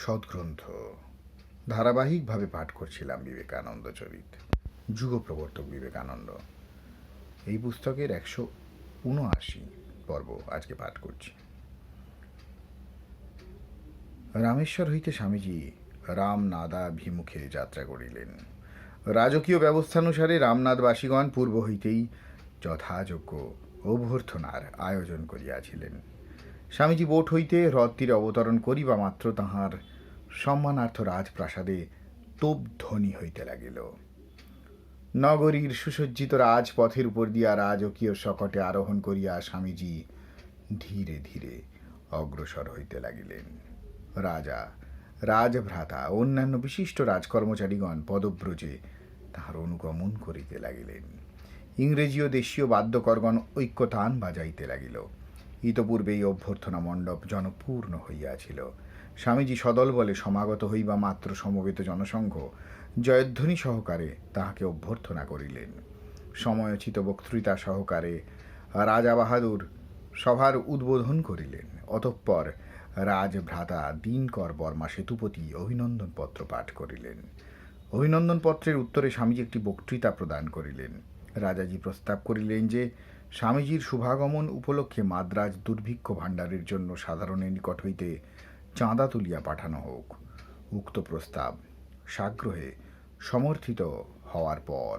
সদ্গ্রন্থ। ধারাবাহিকভাবে পাঠ করছিলাম বিবেকানন্দ চরিত যুগ প্রবর্তক বিবেকানন্দ। এই পুস্তকের একশো উনআশি পর্ব আজকে পাঠ করছি। রামেশ্বর হইতে স্বামীজি রামনাদাভিমুখে যাত্রা করিলেন। রাজকীয় ব্যবস্থানুসারে রামনাথবাসীগণ পূর্ব হইতেই যথাযোগ্য অভ্যর্থনার আয়োজন করিয়াছিলেন। স্বামীজি বোট হইতে হ্রদ তীরে অবতরণ করিবা মাত্র তাহার সম্মানার্থ রাজপ্রাসাদে তোপ ধ্বনি হইতে লাগিল। নগরীর সুসজ্জিত রাজপথের উপর দিয়া রাজকীয় শকটে আরোহণ করিয়া স্বামীজি ধীরে ধীরে অগ্রসর হইতে লাগিলেন। রাজা, রাজভ্রাতা, অন্যান্য বিশিষ্ট রাজকর্মচারীগণ পদব্রজে তাহার অনুগমন করিতে লাগিলেন। ইংরেজি ও দেশীয় বাদ্যকরগণ ঐক্যতান বাজাইতে লাগিল। ইতপূর্বেই অভ্যর্থনা মণ্ডপ জনপূর্ণ হইয়াছিল। স্বামীজি সদল বলে সমাগত হইবা মাত্র সমবেত জনসংঘ জয়ধ্বনি সহকারে তাহাকে অভ্যর্থনা করিলেন। সময়োচিত বক্তৃতা সহকারে রাজা বাহাদুর সভার উদ্বোধন করিলেন। অতঃপর রাজভ্রাতা দিনকর বর্মা সেতুপতি অভিনন্দন পত্র পাঠ করিলেন। অভিনন্দন পত্রের উত্তরে স্বামীজি একটি বক্তৃতা প্রদান করিলেন। রাজাজি প্রস্তাব করিলেন যে স্বামীজির শুভাগমন উপলক্ষে মাদ্রাজ দুর্ভিক্ষ ভাণ্ডারের জন্য সাধারণের নিকট হইতে চাঁদা তুলিয়া পাঠানো হোক। উক্ত প্রস্তাব সাগ্রহে সমর্থিত হওয়ার পর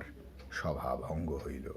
সভা ভঙ্গ হইল।